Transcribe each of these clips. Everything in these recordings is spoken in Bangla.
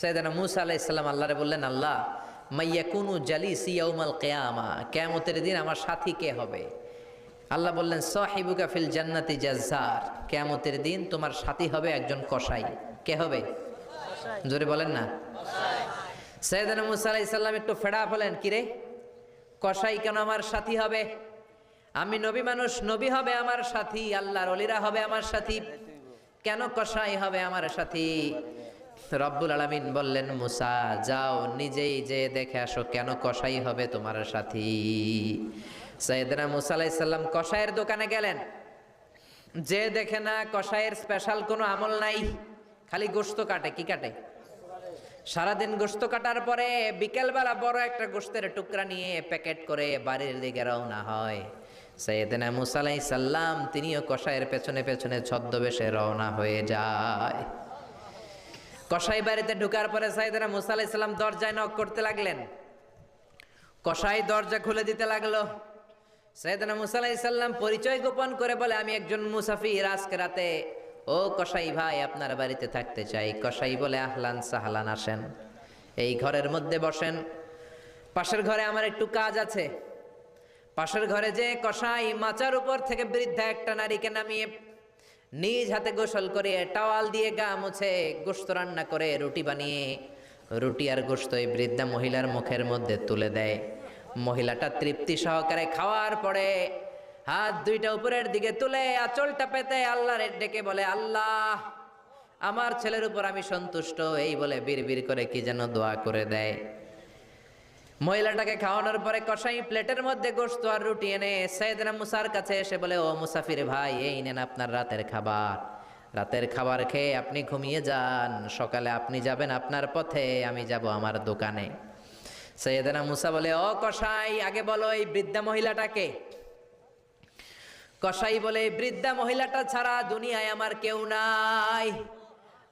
সৈয়দানা মুসা আলাহ ইসলাম আল্লাহরে বললেন আল্লাহ মাইয়া কুনু জালি সিয়াউমাল কেয়ামা কেয়ামতের দিন আমার সাথী কে হবে? আল্লাহ বললেন সাহিবুকা ফিল জান্নাতি জাজ্জার কেয়ামতের দিন তোমার সাথী হবে একজন কসাই। কে হবে? জোরে বলেন না। সৈয়দানা মুসা আলাহ ইসলাম একটু ফেড়া বলেন কিরে কসাই কেন আমার সাথী হবে? আমি নবী মানুষ নবী হবে আমার সাথী আল্লাহর অলিরা হবে আমার সাথী। কেন কসাই হবে আমার সাথী? রব্বুল আলমিন বললেন, মুসা, যাও, নিজেই যে দেখে আসো কেন কসাই হবে তোমার সাথী? সৈয়দনা মুসা আলাইসাল্লাম কসাইয়ের দোকানে গেলেন। যে দেখে না কসাইয়ের স্পেশাল কোনো আমল নাই, খালি গোস্ত কাটে, কি কাটে? সারাদিন গোস্ত কাটার পরে বিকেলবেলা বড় একটা গোস্তের টুকরা নিয়ে প্যাকেট করে বাড়ির দিকে রওনা হয়। সৈয়দনা মুসালাই সাল্লাম তিনিও কষাইয়ের পেছনে পেছনে ছদ্মবেশে রওনা হয়ে যায়। কষাই বাড়িতে ঢুকার পরে সাইদানা মুসা আলাইহিস সালাম দরজায় নক করতে লাগলেন। কষাই দরজা খুলে দিতে লাগল। সৈয়দনা মুসা আলাইহিস সাল্লাম পরিচয় গোপন করে বলে, আমি একজন মুসাফির, আজকে রাতে, ও কসাই ভাই, আপনার বাড়িতে থাকতে চাই। কসাই বলে, আহলান সাহলান, আসেন। এই ঘরের মধ্যে বসেন। পাশের ঘরে আমার একটু কাজ আছে। পাশের ঘরে যে কসাই মাচার উপর থেকে বৃদ্ধা একটা নারীকে নামিয়ে নিজ হাতে গোসল করে টাওয়াল দিয়ে গা মুছে গোস্ত রান্না করে রুটি বানিয়ে, রুটি আর গোস্ত এই বৃদ্ধা মহিলার মুখের মধ্যে তুলে দেয়। মহিলাটা তৃপ্তি সহকারে খাওয়ার পরে হাত দুইটা উপরের দিকে তুলে আঁচলটা পেতে আল্লাহর ডেকে বলে, আল্লাহ, আমার ছেলের উপর আমি সন্তুষ্ট। এই বলে বীর করে কি যেন দোয়া করে দেয়। মহিলাটাকে খাওয়ানোর পরে কষাই প্লেটের মধ্যে গোস্ত আর রুটি এনে সৈয়দনা মুসার কাছে এসে বলে, ও মুসাফির ভাই, এই নেন আপনার রাতের খাবার। রাতের খাবার খেয়ে আপনি ঘুমিয়ে যান। সকালে আপনি যাবেন আপনার পথে, আমি যাব আমার দোকানে। সৈয়দনা মুসা বলে, ও কষাই আগে বলো এই বৃদ্ধা মহিলাটাকে। কষাই বলে, বৃদ্ধা মহিলাটা ছাড়া দুনিয়ায় আমার কেউ নাই।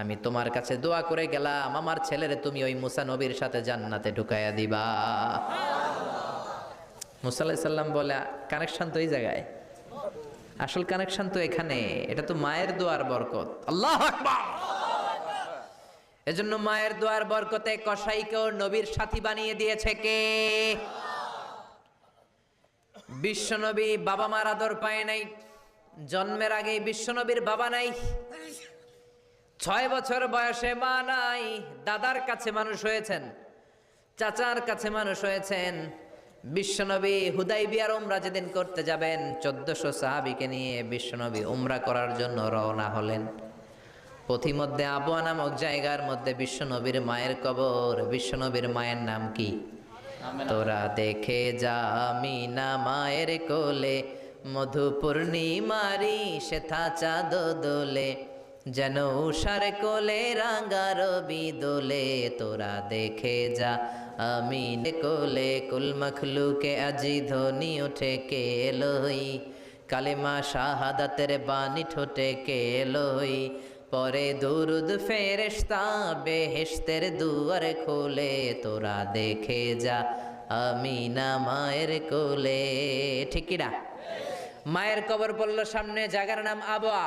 আমি তোমার কাছে দোয়া করে গেলাম, আমার ছেলেরে তুমি ওই মুসা নবীর সাথে জান্নাতে ঢুকাইয়া দিবা। মুসা আলাইহিস সাল্লাম বলে, কানেকশন তো এই জায়গায়। আসল কানেকশন তো এখানে। এটা তো মায়ের দোয়ার বরকত। আল্লাহ এজন্য মায়ের দোয়ার বরকতে কসাইকেও নবীর সাথী বানিয়ে দিয়েছে কে? বিশ্বনবী বাবা মার আদর পায় নাই। জন্মের আগেই বিশ্বনবীর বাবা নাই। ছয় বছর বয়সে মা নাই দাদার কাছে মানুষ হয়েছেন চাচার কাছে মানুষ হয়েছেন। বিশ্বনবী হুদাই বিয়ার উমরা যেদিন করতে যাবেন চোদ্দশো সাহাবিকে নিয়ে বিশ্বনবী উমরা করার জন্য রওনা হলেন। পথিমধ্যে আবুয়া নামক জায়গার মধ্যে বিশ্বনবীর মায়ের কবর। বিশ্বনবীর মায়ের নাম কি? তোরা দেখে যা মিনা মায়ের কোলে মধু পূর্ণিমারি শেথা চাঁদ দোলে। যেন উষার কোলে রাঙ্গা রবি দোলে, তোরা দেখে যা। আমি কোলে, কুল মখলুকে আজি ধ্বনি উঠে কে লই কালেমা শাহাদাতের বাণী ঠোঁটে কে লই পরে দুরুদ ফেরেশতা বেহেশতের দুয়ার খোলে, তোরা দেখে যা। আমি না মায়ের কোলে ঠিকিরা মায়ের কবর পড়ল সামনে, জায়গার নাম আবয়া।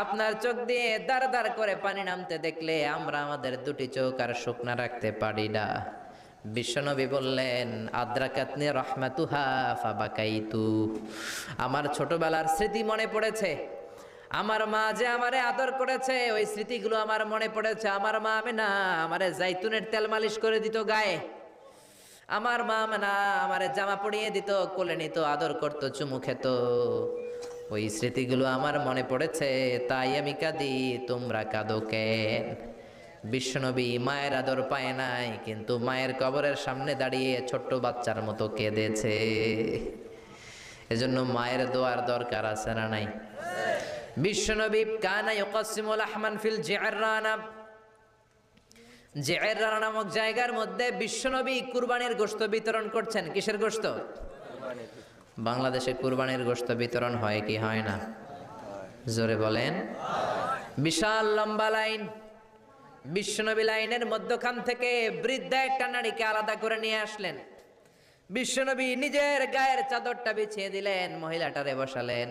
আপনার চোখ দিয়ে দাঁড় দাঁড় করে পানি নামতে দেখলে আমরা আমাদের দুটি চোখ আর শুকনা রাখতে পারি না। বিশ্বনবী বললেন, আদ্রাকাতনি রহমাতুহা ফাবাকাইতু। আমার ছোটবেলার স্মৃতি মনে পড়েছে। আমার মা যে আমারে আদর করেছে, ওই স্মৃতিগুলো আমার মনে পড়েছে। আমার মা আমি না আমারে জাইতুনের তেল মালিশ করে দিত গায়ে। আমার মা না আমারে জামা পরিয়ে দিত, কোলে নিত, আদর করতো, চুমু খেত। ওই স্মৃতিগুলো আমার মনে পড়েছে, তাই আমি কাঁদি, তোমরা কাঁদো কেন? বিশ্বনবী মায়ের আদর পায় নাই, কিন্তু মায়ের কবরের সামনে দাঁড়িয়ে ছোট্ট বাচ্চার মতো কেঁদেছে। এজন্য মায়ের দোয়ার দরকার আছে না নাই? বিশ্বনবী কানা ইউকাসিমুল আহমান ফিল জিআররানা জিআররানা নামক জায়গার মধ্যে বিশ্বনবী কুরবানির গোশত বিতরণ করছেন। কিসের গোশত? বাংলাদেশে কুরবানির গোস্ত বিতরণ হয় কি হয় না? জোরে বলেন। বিশাল লম্বা লাইন। বিশ্বনবী লাইনের মধ্যখান থেকে বৃদ্ধা একটা নারীকে আলাদা করে নিয়ে আসলেন। বিশ্বনবী নিজের গায়ের চাদরটা বিছিয়ে দিলেন, মহিলাটারে বসালেন,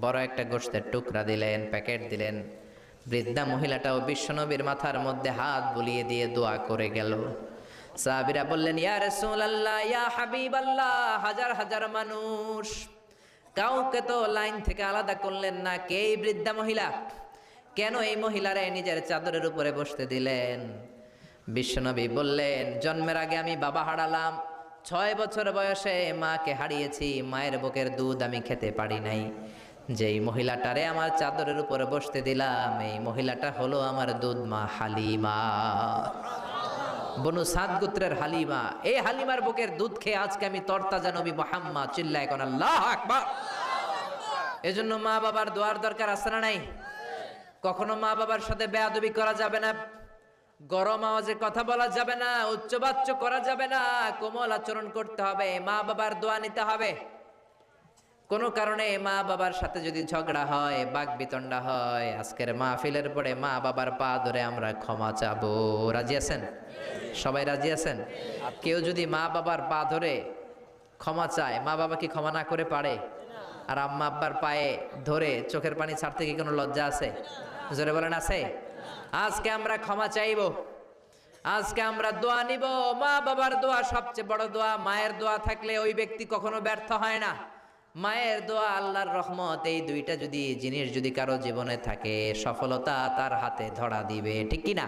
বড় একটা গোশতের টুকরা দিলেন, প্যাকেট দিলেন। বৃদ্ধা মহিলাটাও বিশ্বনবীর মাথার মধ্যে হাত বুলিয়ে দিয়ে দোয়া করে গেল। সাহাবিরা বললেন, ইয়া রাসূলুল্লাহ, ইয়া হাবিবাল্লাহ, হাজার হাজার মানুষ, কাউকে তো লাইন থেকে আলাদা করলেন না, কে এই বৃদ্ধা মহিলা? কেন এই মহিলারা নিজের চাদরের উপরে বসতে দিলেন? বিশ্বনবী বললেন, জন্মের আগে আমি বাবা হারালাম, ছয় বছর বয়সে মাকে হারিয়েছি, মায়ের বুকের দুধ আমি খেতে পারি নাই। যেই মহিলাটারে আমার চাদরের উপরে বসতে দিলাম, এই মহিলাটা হলো আমার দুধ মা হালিমা। বনু সাদ গোত্রের হালিমা। এই হালিমার বুকের দুধ খেয়ে আজকে আমি তরতাজা নবী মোহাম্মদ চিল্লায় কোন আল্লাহ আকবার। এজন্য মা বাবার দোয়ার দরকার আছে না নাই? কখনো মা বাবার সাথে বেয়াদবি করা যাবে না, গরম আওয়াজে কথা বলা যাবে না, উচ্চবাচ্য করা যাবে না, কোমল আচরণ করতে হবে মা বাবার দোয়া নিতে হবে। কোনো কারণে মা বাবার সাথে যদি ঝগড়া হয় বাক বিতণ্ডা হয়, আজকের মাহফিলের পরে মা বাবার পা ধরে আমরা ক্ষমা চাবো। রাজি আছেন? সবাই রাজি আছেন? কেউ যদি মা বাবার পা ধরে ক্ষমা চায়, মা বাবা কি ক্ষমা না করে পারে? আর আম্মা আব্বার পায়ে ধরে চোখের পানি ছাড়তে কি কোনো লজ্জা আছে? জোরে বলেন, আছে? আজকে আমরা ক্ষমা চাইব। আজকে আমরা দোয়া নিব। মা বাবার দোয়া সবচেয়ে বড় দোয়া, মায়ের দোয়া থাকলে ওই ব্যক্তি কখনো ব্যর্থ হয় না। মায়ের দোয়া, আল্লাহর রহমত, এই দুইটা যদি জিনিস যদি কারও জীবনে থাকে, সফলতা তার হাতে ধরা দিবে, ঠিক কি না